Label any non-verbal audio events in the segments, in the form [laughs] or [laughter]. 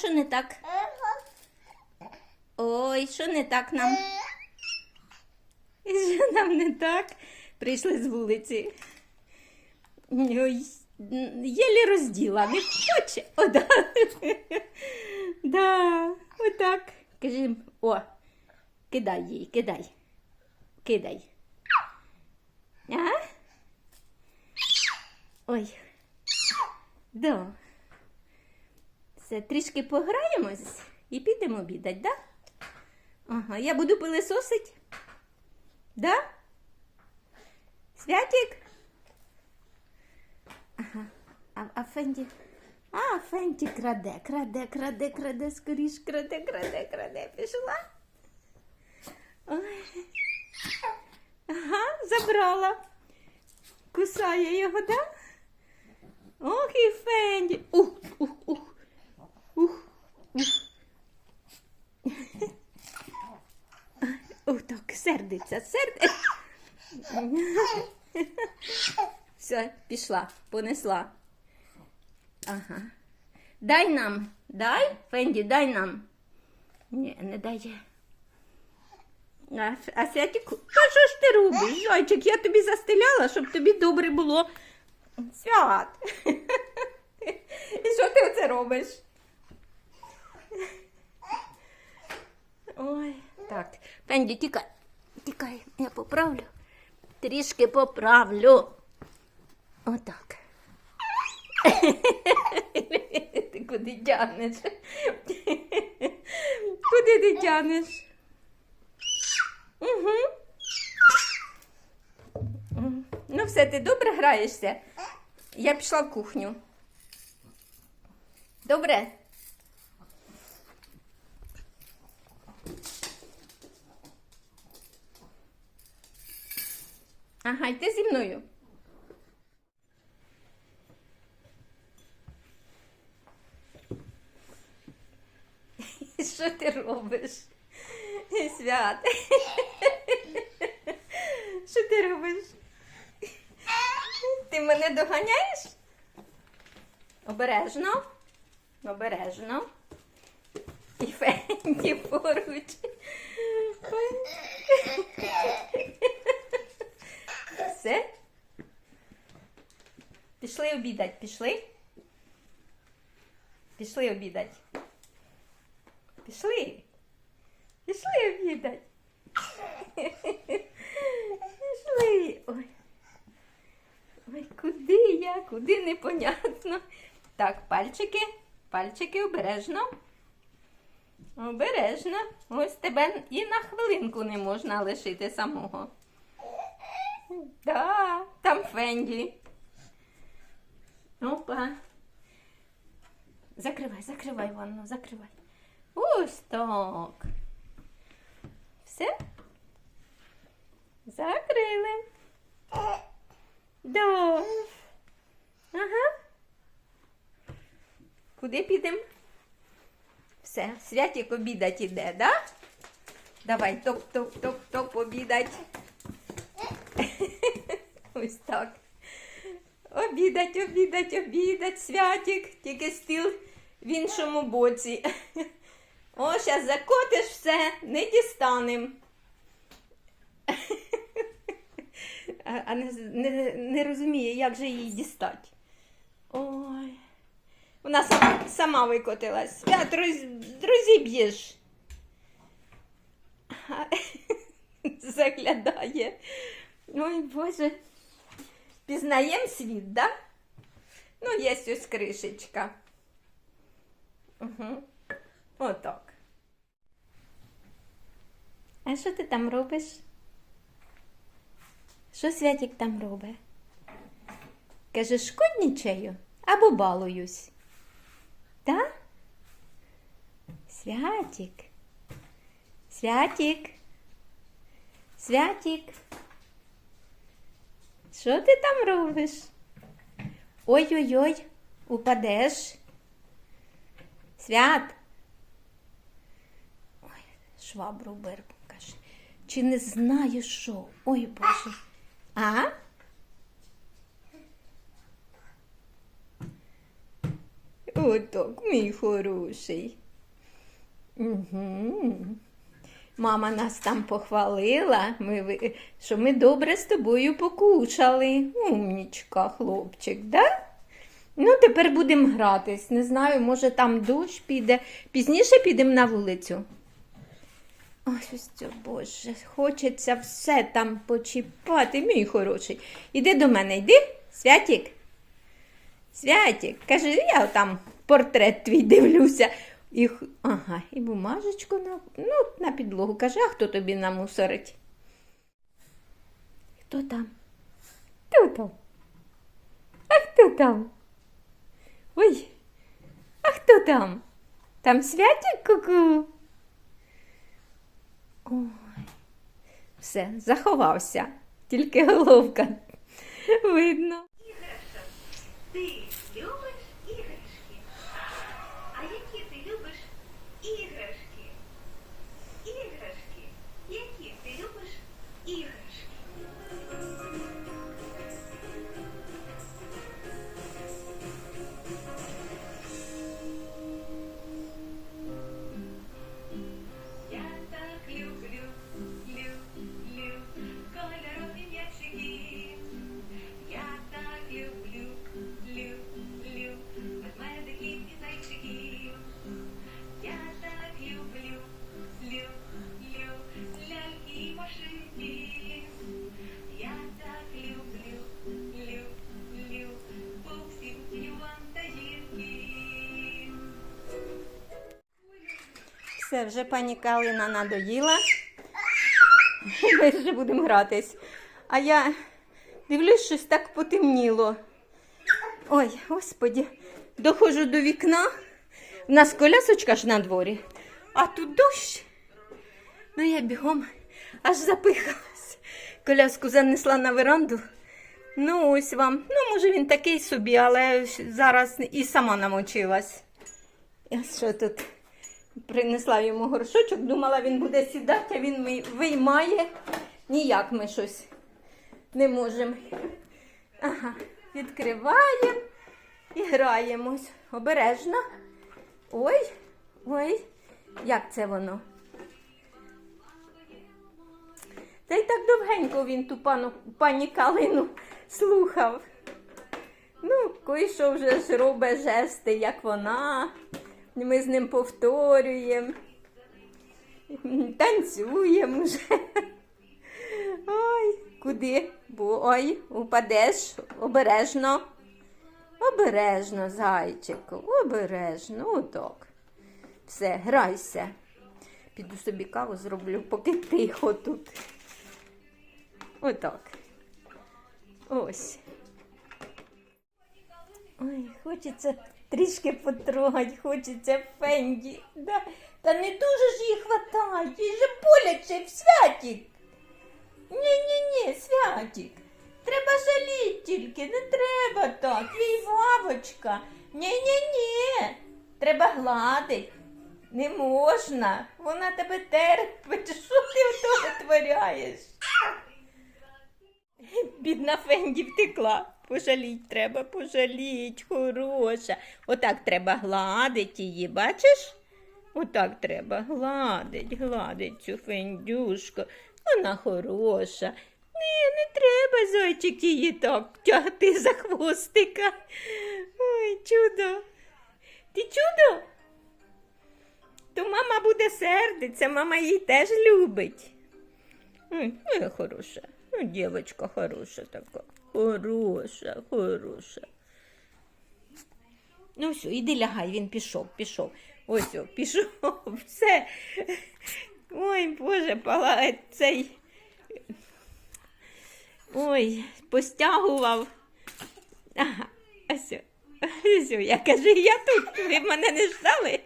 що не так? Ой, що не так нам? Що нам не так? Прийшли з вулиці. Єлі розділа, не хоче. О, да. да, отак. Кажи, о, кидай їй, кидай. Кидай. А? Ой. Да. Все, трішки пограємось і підемо обідати, да? Ага, я буду пилисосить. Да? Святик? Ага. А, Фенді? А, Фенді краде, краде, краде, краде, скоріш краде, краде, краде. Пішла? Ой. Ага, забрала. Кусає його, да? Ох і Фенді. Ух, ух, ух. Так, сердиться, сердиться. Все, пішла, понесла. Ага. Дай нам, дай, Фенді, дай нам. Ні, не дає. А, а Святіку, та що ж ти робиш? Зайчик, я тобі застеляла, щоб тобі добре було. Свят. І що ти оце робиш? Ой, так. Пенді, тікай. Тікай, я поправлю. Трішки поправлю. Отак. Ти куди тягнеш? Куди ти тягнеш? Угу. Ну, все, ти добре граєшся? Я пішла в кухню. Добре? Ага, йди зі мною. [laughs] Що ти робиш? Свят. [laughs] Що ти робиш? Ти мене доганяєш? Обережно. Обережно. І Фенді поруч. [laughs] Все? Пішли обідать, пішли? Пішли обідать. Пішли. Пішли обідать. Пішли. Ой. Ой, куди я? Куди непонятно. Так, пальчики, пальчики обережно. Обережно. Ось тебе і на хвилинку не можна лишити самого. Да, там Фенді. Опа. Закривай, закривай ванну, закривай. Ось. Все? Закрили. Да. Ага. Куди підемо? Все, святик обідать іде, да? Давай, топ-топ-топ-топ обідать. [laughs] Ось так. Обідать, обідать, обідать, святик, тільки стіл в іншому боці. [laughs] О, зараз закотиш все, не дістанем. [laughs] А, а не, не, не розуміє, як же її дістати. Ой. Вона сама, сама викотилась. Свят, роз, розіб'єш. Заглядає. Ой, Боже. Пізнаєм світ, да? Ну, є ось кришечка. Угу. Отак. А що ти там робиш? Що Святик там робить? Каже, шкоднічаю або балуюсь. Та? Святик. Святик. Святик. Що ти там робиш? Ой-ой-ой, упадеш. Свят. Ой, швабру берку каже. Чи не знаю що? Ой Боже. А? Отак, мій хороший. Угу. Мама нас там похвалила, ми, що ми добре з тобою покушали. Умнічка, хлопчик, да? Ну, тепер будемо гратись. Не знаю, може там дощ піде. Пізніше підемо на вулицю. Ой, ось Боже, хочеться все там почіпати, мій хороший. Іди до мене, йди, Святік. Святік, каже, я там портрет твій дивлюся. І, ага, і бумажечку на, ну, на підлогу. Каже, а хто тобі намусорить? Хто там? Хто там? А хто там? Ой, а хто там? Там святік ку-ку? Ой, все, заховався. Тільки головка видно. Ти Все, вже пані Калина надоїла. [laughs] Ми вже будемо гратись. А я дивлюсь, щось так потемніло. Ой, господі, доходжу до вікна. У нас колясочка ж на дворі, а тут дощ. Ну, я бігом аж запихалась. Коляску занесла на веранду. Ну, ось вам. Ну, може, він такий собі, але зараз і сама намочилась. Я що тут? Принесла йому горшочок, думала, він буде сідати, а він виймає. Ніяк ми щось не можемо. Ага, відкриваємо і граємось. Обережно. Ой, ой, як це воно? Та й так довгенько він ту пану, пані Калину слухав. Ну, кое-що вже ж робить жести, як вона. Ми з ним повторюємо. Танцюємо вже. Ой, куди? Бо ой, упадеш обережно. Обережно, зайчику, обережно, отак. Все, грайся. Піду собі каву зроблю, поки тихо тут. Отак. Ось. Ой, хочеться трішки потрогати, хочеться фенді. Да. Та не дуже ж їй хватає, їй же боляче, святік. Ні-ні-ні, святік. Треба жаліть тільки, не треба так. Їй вавочка. Ні-ні-ні. Треба гладить. Не можна. Вона тебе терпить. [laughs] Що ти ото витворяєш? Бідна Фенді втекла. Пожаліть треба, пожаліть, хороша. Отак треба гладить її, бачиш? Отак треба гладить, гладить цю фендюшку. Вона хороша. Не, не треба, зайчик, її так тягти за хвостика. Ой, чудо. Ти чудо? То мама буде сердиться, мама її теж любить. Ой, ну, хороша. Ну, дівчинка хороша така. Хороша, хороша. Ну все, іди лягай, він пішов, пішов. Ось, о, пішов, [laughs] все. Ой, Боже, пала цей. Ой, постягував. Ага, ось. Ось, я кажу, я тут. Ви мене не ждали,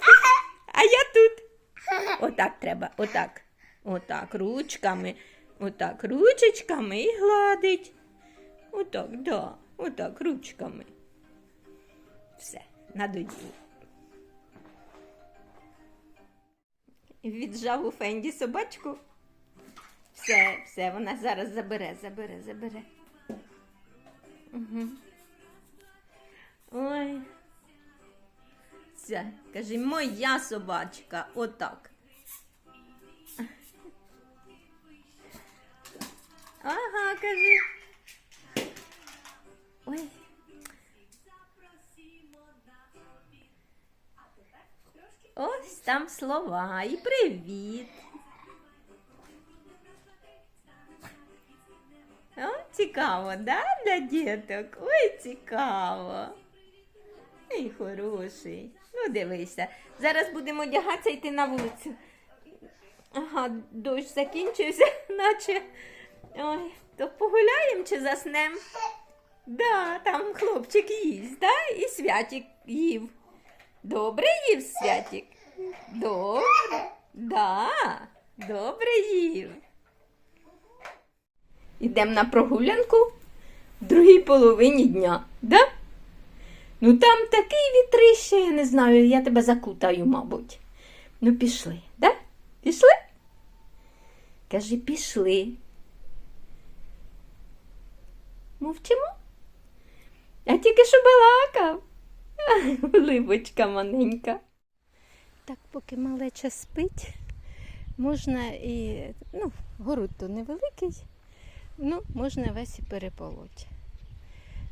а я тут. Отак треба, отак. Отак, ручками. Отак, ручечками і гладить. Отак, да, отак, ручками. Все, надоїло. Віджав у Фенді собачку. Все, все, вона зараз забере, забере, забере. Угу. Ой. Це, кажи, моя собачка. Отак. Ага, кажи. Ой. Ось там слова і привіт. О, цікаво, да, для діток? Ой, цікаво. Ей, хороший. Ну, дивися. Зараз будемо одягатися йти на вулицю. Ага, дощ закінчився, [laughs] наче. Ой, то погуляємо чи заснем? Да, там хлопчик їсть, да? І святик їв. Добре їв святик? Добре. Да, добре їв. Ідемо на прогулянку в другій половині дня, да? Ну там такий вітрище, я не знаю, я тебе закутаю, мабуть. Ну, пішли, да? Пішли? Кажи, пішли. Мовчимо? А тільки що балакав. [laughs] Либочка маленька. Так, поки малеча спить, можна і, ну, город то невеликий, ну, можна весь і переполоть.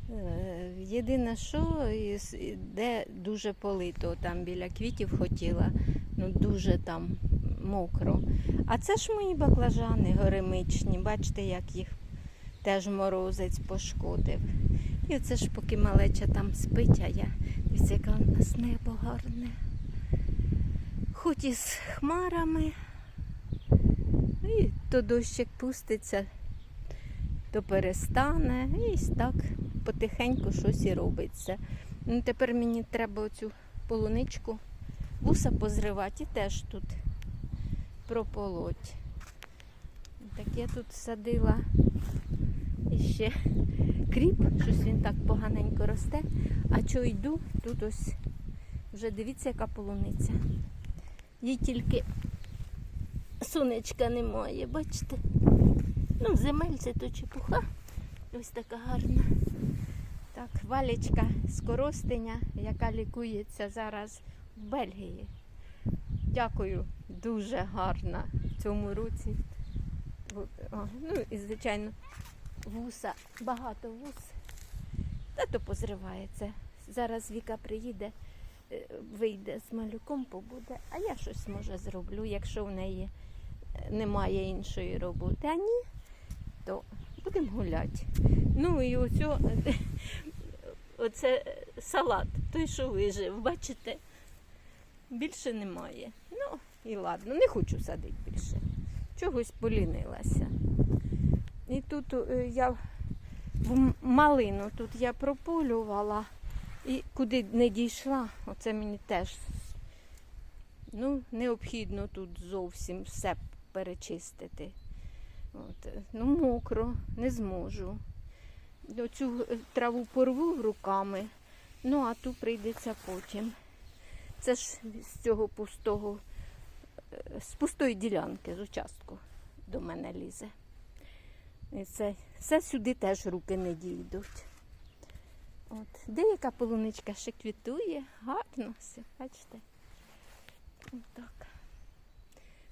Е, Єдине, що де дуже полито, там біля квітів хотіла, ну дуже там мокро. А це ж мої баклажани горемичні, бачите, як їх теж морозець пошкодив. І оце ж поки малеча там спить, а я дивіться, яке у нас небо гарне. Хоч із хмарами, і то дощик пуститься, то перестане, і так потихеньку щось і робиться. Ну, тепер мені треба оцю полуничку вуса позривати і теж тут прополоть. Так я тут садила іще кріп, щось він так поганенько росте. А що йду, тут ось вже дивіться, яка полуниця. Їй тільки сонечка немає, бачите? Ну, в земельці то чепуха. Ось така гарна. Так, валічка з коростеня, яка лікується зараз в Бельгії. Дякую, дуже гарна в цьому році. Ну і звичайно, вуса, багато вус. Та то позривається. Зараз Віка приїде, е, вийде з малюком, побуде, а я щось може зроблю, якщо в неї е, немає іншої роботи. А ні, то будемо гуляти. Ну і оцю, [laughs] оце е, салат, той, що вижив, бачите, більше немає. Ну, і ладно, не хочу садити більше. Чогось полінилася. І тут е, я малину тут я прополювала і куди не дійшла, оце мені теж ну, необхідно тут зовсім все перечистити. От, е, ну, мокро, не зможу. Оцю е, траву порву руками, ну а ту прийдеться потім. Це ж з цього пустого, з пустої ділянки, з участку до мене лізе. Це, все сюди теж руки не дійдуть. От. Деяка полуничка ще квітує, гарно все, бачите? Отак.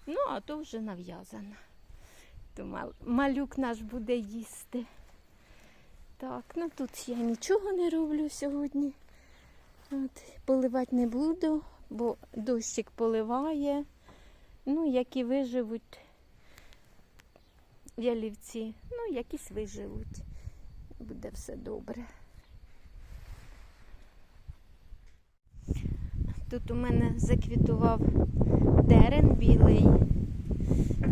Ну, а то вже нав'язано. То мал- малюк наш буде їсти. Так, ну тут я нічого не роблю сьогодні. От, поливати не буду, бо дощик поливає. Ну, які виживуть ялівці, ну, якісь виживуть. Буде все добре. Тут у мене заквітував дерен білий,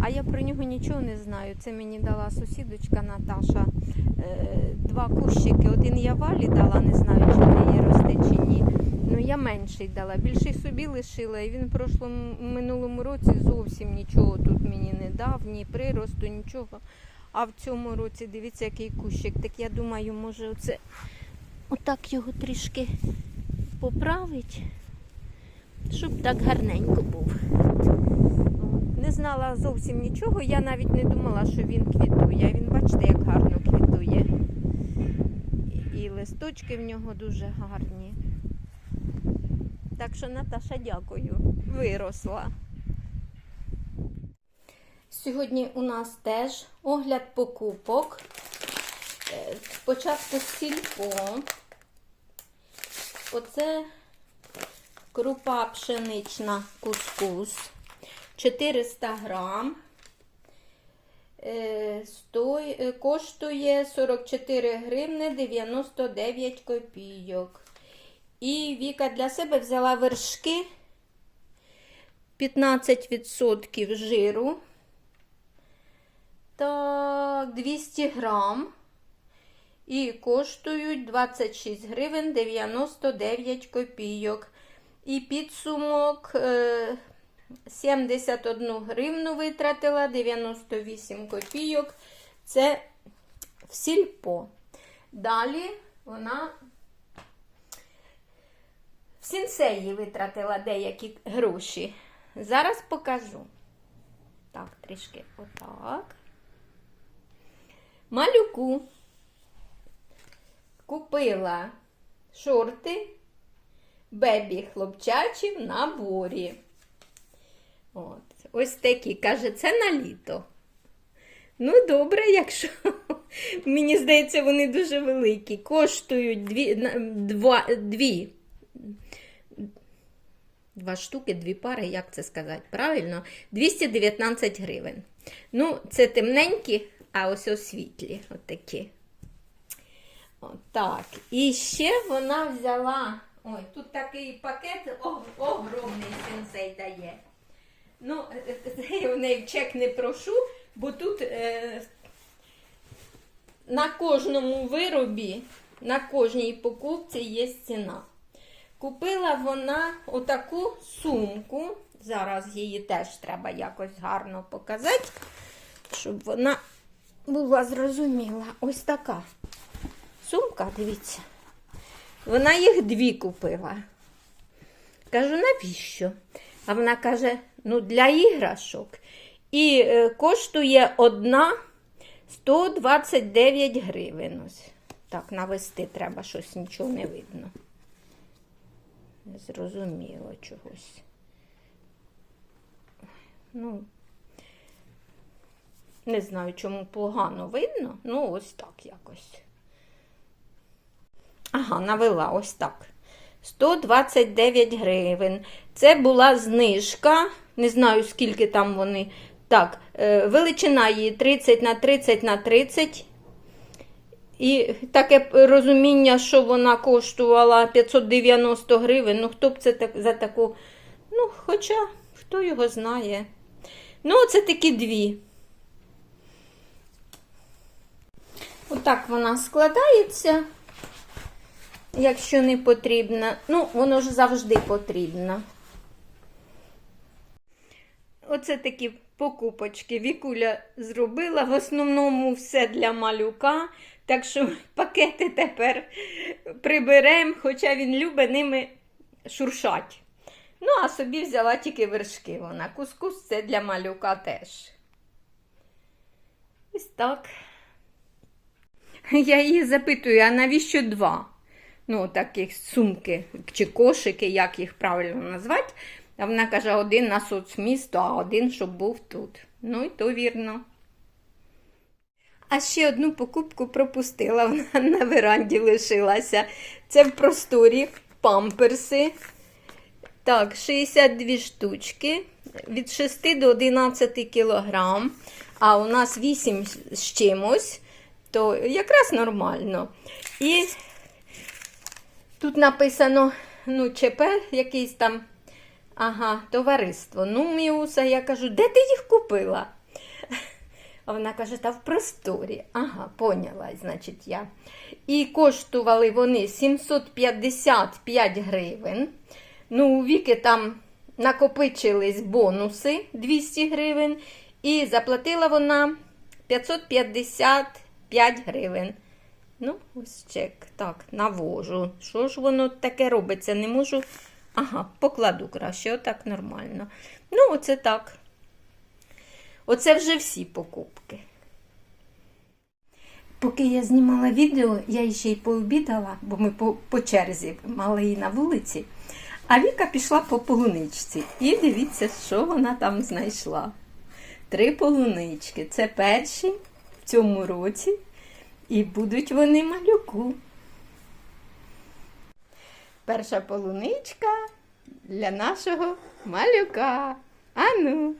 а я про нього нічого не знаю. Це мені дала сусідочка Наташа. Е, Два кущики. Один я валі дала, не знаю, чи в неї росте чи ні. Ну я менший дала. Більший собі лишила. І він в прошлому минулому році зовсім нічого тут мені не дав, ні приросту, нічого. А в цьому році дивіться, який кущик. Так я думаю, може оце отак його трішки поправить, щоб так гарненько був. Не знала зовсім нічого, я навіть не думала, що він квітує. Він, бачите, як гарно квітує. І- листочки в нього дуже гарні. Так що, Наташа, дякую. Виросла. Сьогодні у нас теж огляд покупок. Е, Спочатку сільпо. Оце крупа пшенична кускус. 400 грам. Е, е, коштує 44 гривни 99 копійок. І Віка для себе взяла вершки 15% жиру. Так, 200 грам. І коштують 26 гривень 99 копійок. І підсумок е, 71 гривну витратила 98 копійок. Це в сільпо. Далі вона сінсеї витратила деякі гроші. Зараз покажу. Так, трішки отак. Малюку купила шорти бебі хлопчачі в наборі. От, ось такі. Каже, це на літо. Ну, добре, якщо. [laughs] Мені здається, вони дуже великі. Коштують дві, два, дві. Два штуки, дві пари, як це сказати? Правильно? 219 гривень. Ну, це темненькі, а ось освітлі. Отакі. Отак. І ще вона взяла. Ой, тут такий пакет огромний сенсей дає. Ну, я [laughs] в неї чек не прошу, бо тут е, на кожному виробі, на кожній покупці є ціна. Купила вона отаку сумку. Зараз її теж треба якось гарно показати, щоб вона була зрозуміла. Ось така сумка, дивіться. Вона їх дві купила. Кажу, навіщо? А вона каже: ну, для іграшок. І е, коштує одна 129 гривень. Ось. Так, навести треба щось, нічого не видно. Не зрозуміло чогось. Ну, не знаю, чому погано видно. Ну, ось так якось. Ага, навела ось так. 129 гривень. Це була знижка. Не знаю, скільки там вони. Так, е, величина її 30 на 30 на 30. І таке розуміння, що вона коштувала 590 гривень. Ну, хто б це так, за таку. Ну, хоча, хто його знає. Ну, це такі дві. Отак вона складається. Якщо не потрібно, ну, воно ж завжди потрібно. Оце такі покупочки Вікуля зробила. В основному все для малюка. Так що пакети тепер приберемо, хоча він любить ними шуршать. Ну, а собі взяла тільки вершки. Вона кускус це для малюка теж. Ось так. Я її запитую, а навіщо два? Ну, таких сумки чи кошики, як їх правильно назвати. А вона каже, один на соцмісто, а один, щоб був тут. Ну, і то вірно. А ще одну покупку пропустила, [laughs] вона на веранді лишилася. Це в просторі памперси. Так, 62 штучки від 6 до 11 кілограм, а у нас 8 з чимось, то якраз нормально. І тут написано, ну, ЧП якийсь там, ага, товариство Нуміуса. Я кажу, де ти їх купила? А вона каже, та в просторі. Ага, поняла, значить я. І коштували вони 755 гривень. Ну, у Віки там накопичились бонуси 200 гривень. І заплатила вона 555 гривень. Ну, ось чек. Так, навожу. Що ж воно таке робиться? Не можу. Ага, покладу краще, отак нормально. Ну, оце так. Оце вже всі покупки. Поки я знімала відео, я ще й пообідала, бо ми по, по черзі мали її на вулиці. А Віка пішла по полуничці. І дивіться, що вона там знайшла. Три полунички. Це перші в цьому році. І будуть вони малюку. Перша полуничка для нашого малюка. Ану.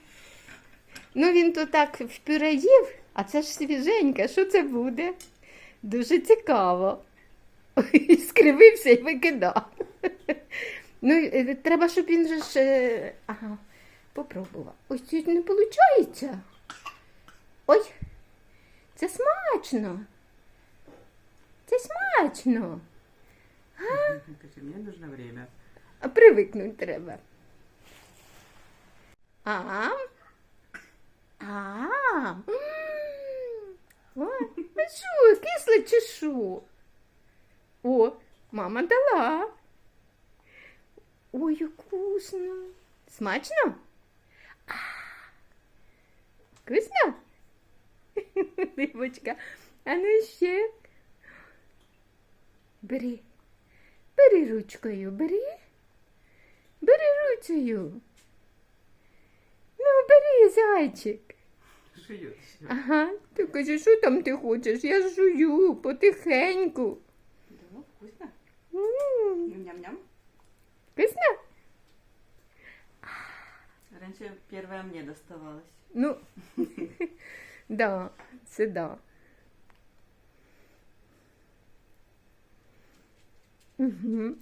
Ну, він то так в пюре їв, а це ж свіженьке. Що це буде? Дуже цікаво. Ой, [laughs] скривився і викидав. Ну, е, треба, щоб він же ж. е, Ага, попробував. Ось тут не виходить. Ой, це смачно. Це смачно. Катя, мне нужно время. А привикнуть треба. А. А. Що, кисле чи що? О, мама дала. Ой, як вкусно. Смачно? А. Вкусно? Липочка, [laughs] а ну ще. Бери. Бери ручкою, бери. Бери ручкою. Ну, бери, зайчик. Жует. Ага, ти кажи, що там ти хочеш? Я жую потихеньку. Да, вкусно. М, Ням-ням. Вкусно? Раньше первое мне доставалось. Ну, [laughs] да, це да. Угу.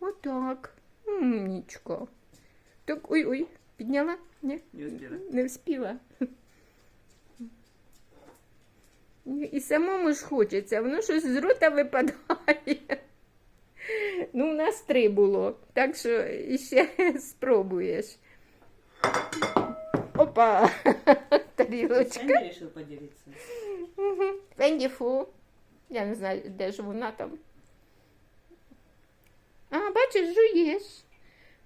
Отак. Умнічка. Так, ой-ой, підняла? Ні? Не успела. Не вспіла. І [laughs] самому ж хочеться, воно щось з рота випадає. [laughs] Ну, у нас три було, так що іще [laughs] спробуєш. Опа! Тарілочка. Я не решил поделиться. Фенді фу. Я не знаю, де ж вона там. А, бачиш, жуєш.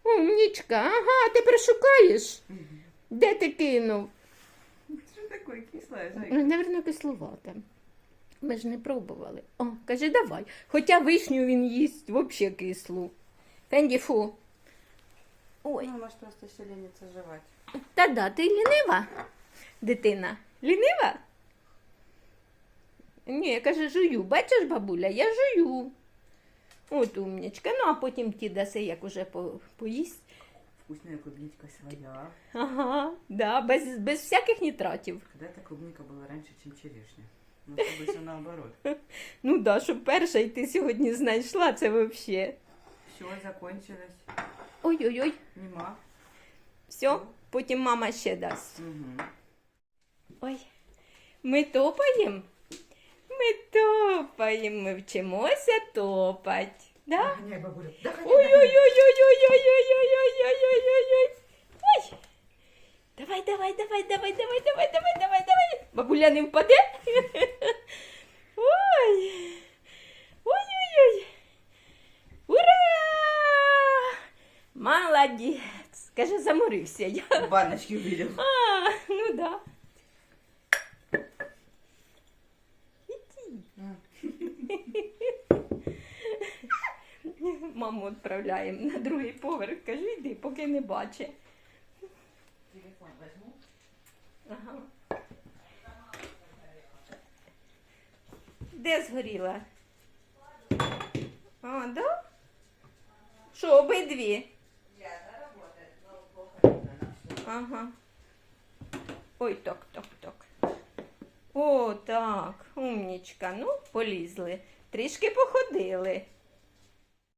Умнічка. Ага, ти пришукаєш. Де ти кинув? Кислое, зайка? Ну, Наверно, кисловата. Ми ж не пробували. О, каже, давай. Хоча вишню він їсть взагалі кислу. Фенді фу. Ой, Ну, может, просто еще ленится жевать. та да, ти лінива, дитина. Лінива? Ні, я каже, жую. Бачиш, бабуля, я жую. От умнічка. Ну, а потім ті даси, як уже по, поїсть. Вкусная клубничка своя. Ага, да, без, без всяких нітратів. Когда-то клубника была раньше, чем черешня. Ну, чтобы все наоборот. [laughs] Ну да, щоб перша і ти сьогодні знайшла, це взагалі. Все, закончилось. Ой-ой-ой. Нема. Все, потім мама ще дасть. Угу. Ой, ми топаємо? Ми топаємо, ми вчимося топать. Да? Догоняй, бабуля. Догоняй, Ой-ой-ой-ой-ой-ой-ой-ой-ой-ой-ой-ой-ой. Ой. Давай, давай, давай, давай, давай, давай, давай, давай, давай. Бабуля не впаде? Ой. Ой-ой-ой. Ура! Молодець. Каже, заморився я. догоняй. Баночки увидел. А, ну да. Маму відправляємо на другий поверх. Кажу, йди, поки не бачить. Телефон возьму. Ага. Де згоріла? А, да? Що, обидві? Ага. Ой, так, так, так. О, так, умнічка. Ну, полізли. Трішки походили.